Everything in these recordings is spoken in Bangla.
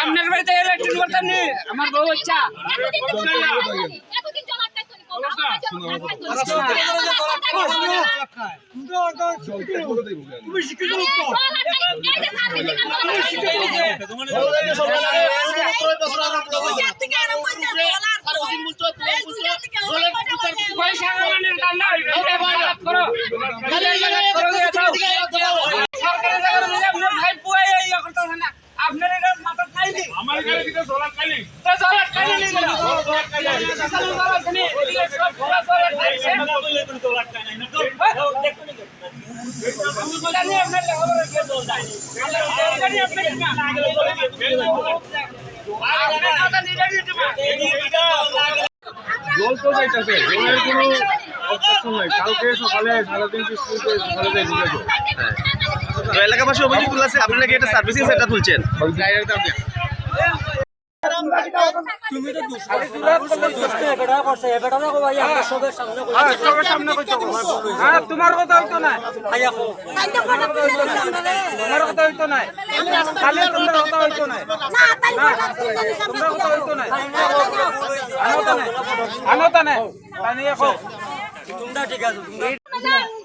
আপনার বাড়িতে ইলেকট্রিক করতাম আমার বউ ইচ্ছা আপনার এটা মাথা খাইনি আমার এখানে দিকে জলার খালি। তো চলো খাই নি কালকে সকালে এলাকাবাসী অভিযোগ তুলেছে আপনারা কি এটা সার্ভিসিং সেন্টার তুলছেন হ্যাঁ তোমার কথা হইতো না। তোমার কথা হইতো না। খালি তোমার কথা হইতো না। তোমার কথা হইতো না। আনোতা না। আনোতা না। তানি এখন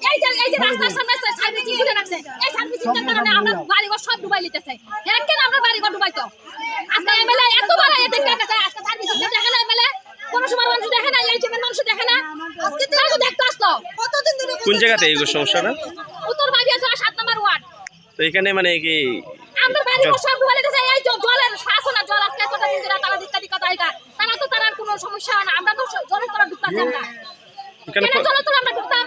এই যে রাস্তার সামনে হ্যাঁ আমরা বাড়িঘর ডুবাইতো আজকে এমএলএ এতবার এতে কাছে আজকে সার্ভিসিং দেখে না এমএলএ কোন সময় মানুষ দেখে না এই চেমের মানুষ দেখে না আজকে তো দেখতে আসলো। কতদিন ধরে কোন জায়গাতে? এই সমস্যাটা উত্তর বাড়ি আছে সাত নম্বর ওয়ার্ড। তো এখানে মানে কি আমরা বাড়ি সব ডুবাই গেছে এই জলের জলের আর জল আজকে কতদিন ধরে তারা দিকটা দিকটা তাইকা তারা তো তার কোনো সমস্যা হয় না আমরা তো জলের তলা ঢুকতাছি আমরা। এখানে জলের তলা আমরা ঢুকতাম।